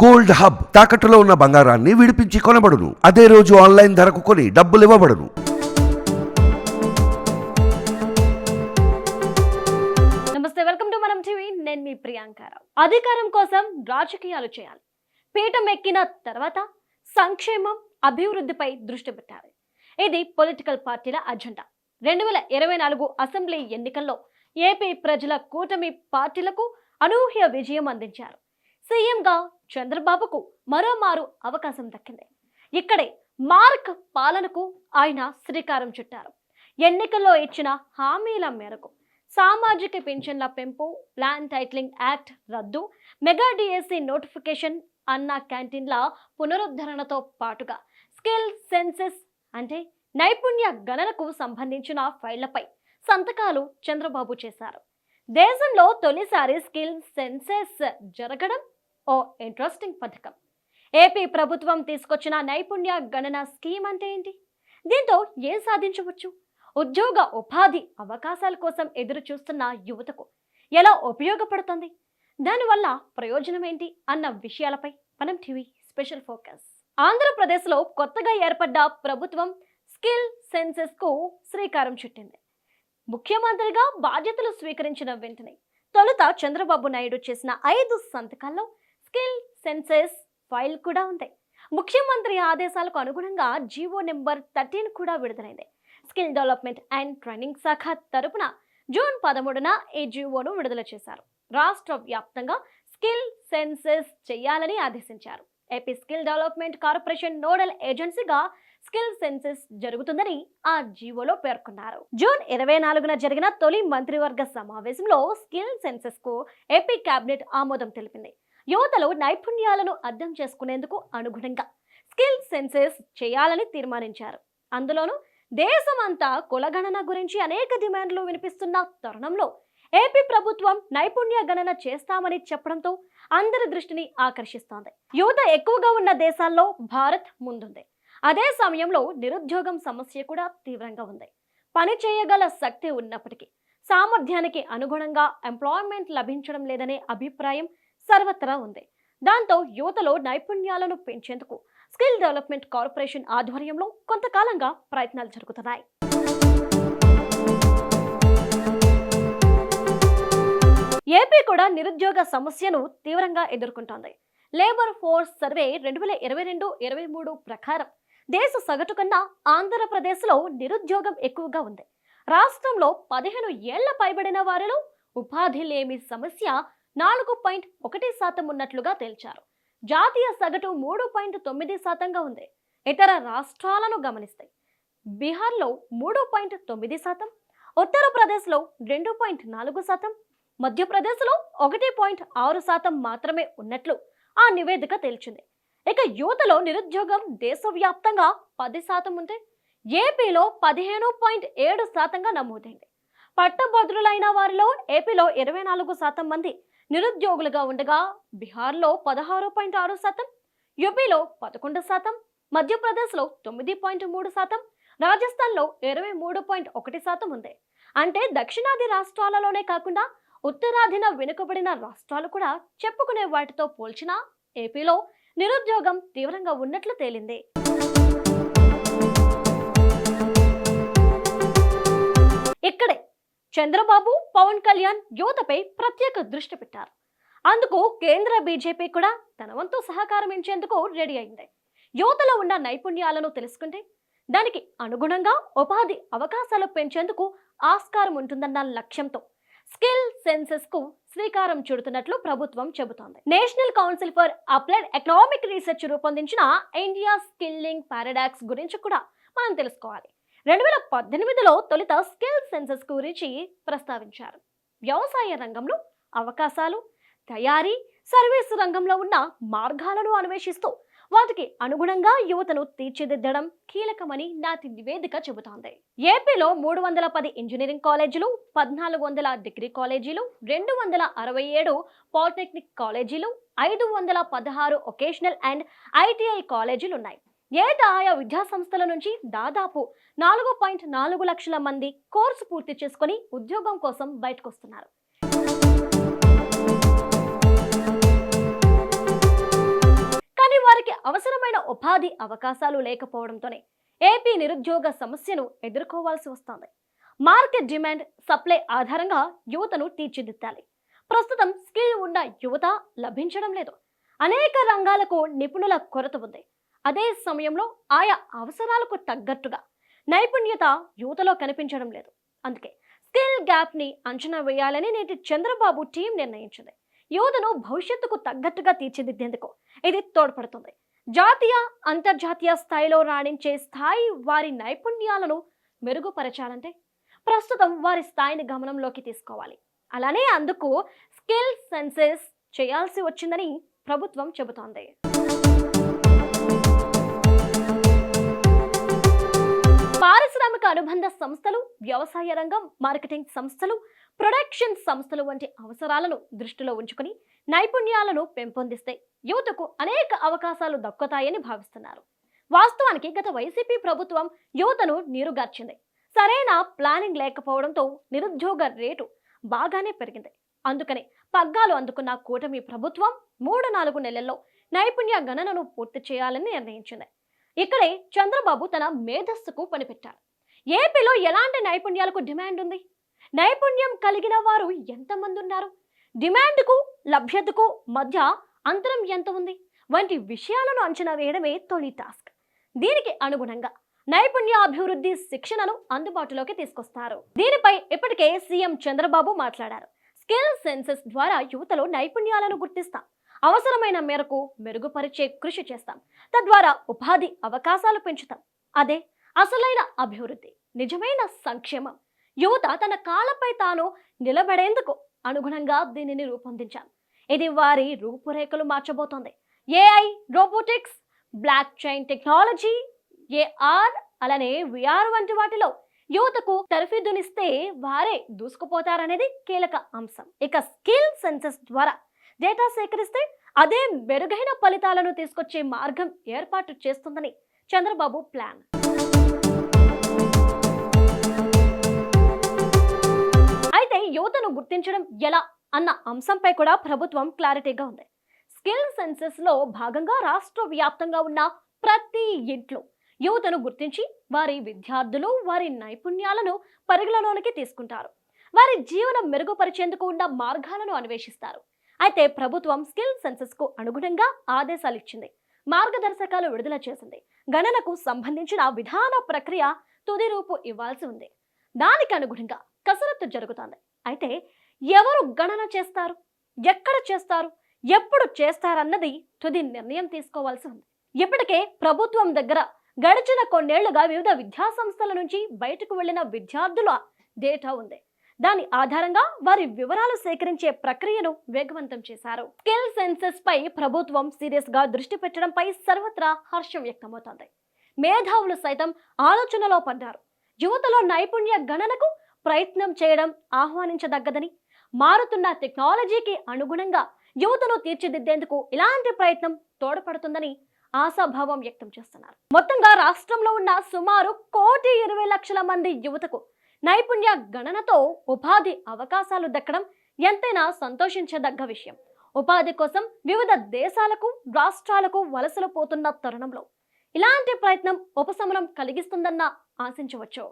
Gold hub తాకట్టులో ఉన్న బంగారాన్ని విడిపించి కొనబడును. అదే రోజు ఆన్లైన్ ధరకు కొని డబ్బులు ఇవ్వబడును. నమస్తే వెల్కమ్ టు మనం టీవీ. నేను మీ ప్రియాంకారావు అధికారం కోసం రాజకీయాలు చేయాలి. పీఠం ఎక్కిన తర్వాత సంక్షేమం అభివృద్ధిపై దృష్టి పెట్టాలి. ఇది పొలిటికల్ పార్టీల అజెండా. రెండు వేల ఇరవై నాలుగు అసెంబ్లీ ఎన్నికల్లో ఏపీ ప్రజల కూటమి పార్టీలకు అనూహ్య విజయం అందించారు. సీఎంగా చంద్రబాబుకు మరోమారు అవకాశం దక్కింది. ఇక్కడే మార్క్ పాలనకు ఆయన శ్రీకారం చుట్టారు. ఎన్నికల్లో ఇచ్చిన హామీల మేరకు సామాజిక పెన్షన్ల పెంపు ల్యాండ్ టైటిలింగ్ యాక్ట్ రద్దు మెగా డిఎస్సి నోటిఫికేషన్ అన్న క్యాంటీన్ల పునరుద్ధరణతో పాటుగా స్కిల్ సెన్సెస్ అంటే నైపుణ్య గణనకు సంబంధించిన ఫైళ్ళపై సంతకాలు చంద్రబాబు చేశారు. దేశంలో తొలిసారి స్కిల్ సెన్సెస్ జరగడం ఓ ఇంట్రెస్టింగ్ పథకం. ఏపీ ప్రభుత్వం తీసుకొచ్చిన నైపుణ్య గణన స్కీమ్ అంటే ఏంటి? దీంతో ఏం సాధించవచ్చు? ఉద్యోగ ఉపాధి అవకాశాల కోసం ఎదురు చూస్తున్న యువతకు ఎలా ఉపయోగపడుతుంది? దానివల్ల ప్రయోజనం ఏంటి అన్న విషయాలపై మనం టీవీ స్పెషల్ ఫోకస్. ఆంధ్రప్రదేశ్లో కొత్తగా ఏర్పడ్డ ప్రభుత్వం స్కిల్ సెన్సెస్కు శ్రీకారం చుట్టింది. ముఖ్యమంత్రిగా బాధ్యతలు స్వీకరించిన వెంటనే తొలుత చంద్రబాబు నాయుడు చేసిన ఐదు సంతకాల్లో స్కిల్ సెన్సెస్ ఫైల్ కూడా ఉంది ముఖ్యమంత్రి ఆదేశాలకు అనుగుణంగా జీవో నెంబర్ థర్టీన్ కూడా విడుదలైంది. స్కిల్ డెవలప్మెంట్ అండ్ ట్రైనింగ్ శాఖ తరపున జూన్ పదమూడున ఈ జీవోను విడుదల చేశారు. రాష్ట్ర వ్యాప్తంగా స్కిల్ సెన్సెస్ చేయాలని ఆదేశించారు. AP skill development corporation nodal ఏజెన్సీగా skill census జరుగుతుందని ఆ జీవోలో పేర్కొన్నారు. జూన్ ఇరవై నాలుగున జరిగిన తొలి మంత్రివర్గ సమావేశంలో స్కిల్ సెన్సెస్కు ఏపీ కేబినెట్ ఆమోదం తెలిపింది. యువతలో నైపుణ్యాలను అర్థం చేసుకునేందుకు అనుగుణంగా స్కిల్ సెన్సెస్ చేయాలని తీర్మానించారు. అందులోనూ దేశమంతా కులగణన గురించి అనేక డిమాండ్లు వినిపిస్తున్న తరుణంలో ఏపీ ప్రభుత్వం నైపుణ్య గణన చేస్తామని చెప్పడంతో అందరి దృష్టిని ఆకర్షిస్తోంది. యువత ఎక్కువగా ఉన్న దేశాల్లో భారత్ ముందుంది. అదే సమయంలో నిరుద్యోగం సమస్య కూడా తీవ్రంగా ఉంది. పని చేయగల శక్తి ఉన్నప్పటికీ సామర్థ్యానికి అనుగుణంగా ఎంప్లాయ్మెంట్ లభించడం లేదనే అభిప్రాయం సర్వత్రా ఉంది. దాంతో యువతలో నైపుణ్యాలను పెంచేందుకు స్కిల్ డెవలప్మెంట్ కార్పొరేషన్ ఆధ్వర్యంలో కొంతకాలంగా ప్రయత్నాలు జరుగుతున్నాయి. ఏపీ కూడా నిరుద్యోగ సమస్యను తీవ్రంగా ఎదుర్కొంటోంది. లేబర్ ఫోర్స్ సర్వే రెండు వేల ఇరవై రెండు ఇరవై మూడు ప్రకారం దేశ సగటు కన్నా ఆంధ్రప్రదేశ్లో నిరుద్యోగం ఎక్కువగా ఉంది. రాష్ట్రంలో పదిహేను ఏళ్ళ పైబడిన వారిలో ఉపాధి లేమి సమస్య నాలుగు పాయింట్ ఒకటి శాతం ఉన్నట్లుగా తేల్చారు. జాతీయ సగటు మూడు పాయింట్ తొమ్మిది శాతంగా ఉంది. ఇతర రాష్ట్రాలను గమనిస్తాయి బీహార్లో మూడు పాయింట్ తొమ్మిది శాతం ఉత్తరప్రదేశ్లో రెండు పాయింట్ నాలుగు శాతం మధ్యప్రదేశ్లో ఒకటి పాయింట్ ఆరు శాతం మాత్రమే ఉన్నట్లు ఆ నివేదిక తేల్చింది. ఇక యువతలో నిరుద్యోగం దేశవ్యాప్తంగా పది శాతం ఉంటే ఏపీలో పదిహేను పాయింట్ ఏడు శాతంగా నమోదైంది. పట్టభద్రులైన వారిలో ఏపీలో ఇరవై నాలుగు శాతం మంది నిరుద్యోగులుగా ఉండగా బీహార్లో పదహారు పాయింట్ ఆరు శాతం యూపీలో పదకొండు శాతం మధ్యప్రదేశ్లో తొమ్మిది పాయింట్ మూడు శాతం రాజస్థాన్లో ఇరవై మూడు పాయింట్ ఒకటి శాతం ఉంది. అంటే దక్షిణాది రాష్ట్రాలలోనే కాకుండా ఉత్తరాదిన వెనుకబడిన రాష్ట్రాలు కూడా చెప్పుకునే వాటితో పోల్చినా ఏపీలో నిరుద్యోగం తీవ్రంగా ఉన్నట్లు తేలింది. చంద్రబాబు పవన్ కళ్యాణ్ యువతపై ప్రత్యేక దృష్టి పెట్టారు. అందుకు కేంద్ర బీజేపీ కూడా తన వంతు సహకారం ఇచ్చేందుకు రెడీ అయింది. యువతలో ఉన్న నైపుణ్యాలను తెలుసుకుంటే దానికి అనుగుణంగా ఉపాధి అవకాశాలు పెంచేందుకు ఆస్కారం ఉంటుందన్న లక్ష్యంతో స్కిల్ సెన్సెస్కు శ్రీకారం చుడుతున్నట్లు ప్రభుత్వం చెబుతోంది. National Council for Applied Economic Research రూపొందించిన ఇండియా స్కిల్లింగ్ పారాడాక్స్ గురించి కూడా మనం తెలుసుకోవాలి. రెండు వేల పద్దెనిమిదిలో తొలుత స్కిల్ సెన్సెస్ గురించి ప్రస్తావించారు. వ్యవసాయ రంగంలో అవకాశాలు తయారీ సర్వీస్ రంగంలో ఉన్న మార్గాలను అన్వేషిస్తూ వాటికి అనుగుణంగా యువతను తీర్చిదిద్దడం కీలకమని నాటి నివేదిక చెబుతోంది. ఏపీలో మూడు వందల పది ఇంజనీరింగ్ కాలేజీలు పద్నాలుగు వందల డిగ్రీ కాలేజీలు రెండు వందల అరవై ఏడు పాలిటెక్నిక్ కాలేజీలు ఐదు వందల పదహారు ఒకేషనల్ అండ్ ఐటీఐ కాలేజీలు ఉన్నాయి ఏటా ఆయా విద్యా సంస్థల నుంచి దాదాపు నాలుగు పాయింట్ నాలుగు లక్షల మంది కోర్సు పూర్తి చేసుకొని ఉద్యోగం కోసం బయటకొస్తున్నారు. ఉపాధి అవకాశాలు లేకపోవడంతోనే ఏపీ నిరుద్యోగ సమస్యను ఎదుర్కోవాల్సి వస్తోంది. మార్కెట్ డిమాండ్ సప్లై ఆధారంగా యువతను తీర్చిదిద్దాలి. ప్రస్తుతం స్కిల్ ఉన్న యువత లభించడం లేదు. అనేక రంగాలకు నిపుణుల కొరత ఉంది. అదే సమయంలో ఆయా అవసరాలకు తగ్గట్టుగా నైపుణ్యత యువతలో కనిపించడం లేదు. అందుకే స్కిల్ గ్యాప్ని అంచనా వేయాలని నేటి చంద్రబాబు టీం నిర్ణయించింది. యువతను భవిష్యత్తుకు తగ్గట్టుగా తీర్చిదిద్దేందుకు ఇది తోడ్పడుతుంది. జాతీయ అంతర్జాతీయ స్థాయిలో రాణించే స్థాయి వారి నైపుణ్యాలను మెరుగుపరచాలంటే ప్రస్తుతం వారి స్థాయిని గమనంలోకి తీసుకోవాలి. అలానే అందుకు స్కిల్ సెన్సెస్ చేయాల్సి వచ్చిందని ప్రభుత్వం చెబుతోంది. అనుబంధ సంస్థలు వ్యవసాయ రంగం మార్కెటింగ్ సంస్థలు ప్రొడక్షన్ సంస్థలు వంటి అవసరాలను దృష్టిలో ఉంచుకుని నైపుణ్యాలను పెంపొందిస్తే యువతకు అనేక అవకాశాలు దక్కుతాయని భావిస్తున్నారు. వాస్తవానికి గత వైసీపీ ప్రభుత్వం యువతను నీరుగార్చింది. సరైన ప్లానింగ్ లేకపోవడంతో నిరుద్యోగ రేటు బాగానే పెరిగింది. అందుకనే పగ్గాలు అందుకున్న కూటమి ప్రభుత్వం మూడు నాలుగు నెలల్లో నైపుణ్య గణనను పూర్తి చేయాలని నిర్ణయించింది. ఇక్కడే చంద్రబాబు తన మేధస్సుకు పనిపెట్టారు. ఏపీలో ఎలాంటి నైపుణ్యాలకు డిమాండ్ ఉంది? నైపుణ్యం కలిగిన వారు ఎంతమంది ఉన్నారు డిమాండ్కు లభ్యతకు మధ్య అంతరం ఎంత ఉంది? వంటి విషయాలను అంచనా వేయడమే తొలి టాస్క్. దీనికి అనుగుణంగా నైపుణ్య అభివృద్ధి శిక్షణను అందుబాటులోకి తీసుకొస్తారు. దీనిపై ఇప్పటికే సీఎం చంద్రబాబు మాట్లాడారు. స్కిల్ సెన్సెస్ ద్వారా యువతలో నైపుణ్యాలను గుర్తిస్తాం. అవసరమైన మేరకు మెరుగుపరిచే కృషి చేస్తాం. తద్వారా ఉపాధి అవకాశాలు పెంచుతాం. అదే అసలైన అభివృద్ధి నిజమైన సంక్షేమం. యువత తన కాలపై తాను నిలబడేందుకు అనుగుణంగా దీనిని రూపొందించాం ఇది వారి రూపురేఖలు మార్చబోతోంది. AI robotics blockchain technology AR అలానే విఆర్ వంటి వాటిలో యువతకు తరఫీదునిస్తే వారే దూసుకుపోతారనేది కీలక అంశం. ఇక స్కిల్ సెన్సెస్ ద్వారా డేటా సేకరిస్తే అదే మెరుగైన ఫలితాలను తీసుకొచ్చే మార్గం ఏర్పాటు చేస్తుందని చంద్రబాబు ప్లాన్. యువతను గుర్తించడం ఎలా అన్న అంశంపై కూడా ప్రభుత్వం క్లారిటీగా ఉంది. స్కిల్ సెన్సెస్లో భాగంగా రాష్ట్ర వ్యాప్తంగా ఉన్న ప్రతి ఇంట్లో యువతను గుర్తించి వారి విద్యార్థులు వారి నైపుణ్యాలను పరిగణలోనికి తీసుకుంటారు. వారి జీవనం మెరుగుపరిచేందుకు ఉన్న మార్గాలను అన్వేషిస్తారు. అయితే ప్రభుత్వం స్కిల్ సెన్సెస్కు అనుగుణంగా ఆదేశాలు ఇచ్చింది. మార్గదర్శకాలు విడుదల చేసింది. గణనకు సంబంధించిన విధాన ప్రక్రియ తుది రూపు ఇవ్వాల్సి ఉంది. దానికి అనుగుణంగా కసరత్తు జరుగుతోంది. అయితే ఎవరు గణన చేస్తారు? ఎక్కడ చేస్తారు? ఎప్పుడు చేస్తారన్నది తుది నిర్ణయం తీసుకోవాల్సి ఉంది. ఇప్పటికే ప్రభుత్వం దగ్గర గడిచిన కొన్నేళ్ళుగా వివిధ విద్యా సంస్థల నుంచి బయటకు వెళ్ళిన విద్యార్థుల డేటా ఉంది. దాని ఆధారంగా వారి వివరాలు సేకరించే ప్రక్రియను వేగవంతం చేశారు. స్కిల్ సెన్సెస్ పై ప్రభుత్వం సీరియస్గా దృష్టి పెట్టడంపై సర్వత్రా హర్షం వ్యక్తమవుతోంది. మేధావులు సైతం ఆలోచనలో పడ్డారు. యువతలో నైపుణ్య గణనకు ప్రయత్నం చేయడం ఆహ్వానించదగ్గదని మారుతున్న టెక్నాలజీకి అనుగుణంగా యువతను తీర్చిదిద్దేందుకు ఇలాంటి ప్రయత్నం తోడ్పడుతుందని ఆశాభావం వ్యక్తం చేస్తున్నారు. మొత్తంగా రాష్ట్రంలో ఉన్న సుమారు కోటి ఇరవై లక్షల మంది యువతకు నైపుణ్య గణనతో ఉపాధి అవకాశాలు దక్కడం ఎంతైనా సంతోషించదగ్గ విషయం. ఉపాధి కోసం వివిధ దేశాలకు రాష్ట్రాలకు వలసలు పోతున్న తరుణంలో ఇలాంటి ప్రయత్నం ఉపశమనం కలిగిస్తుందన్న ఆశించవచ్చు.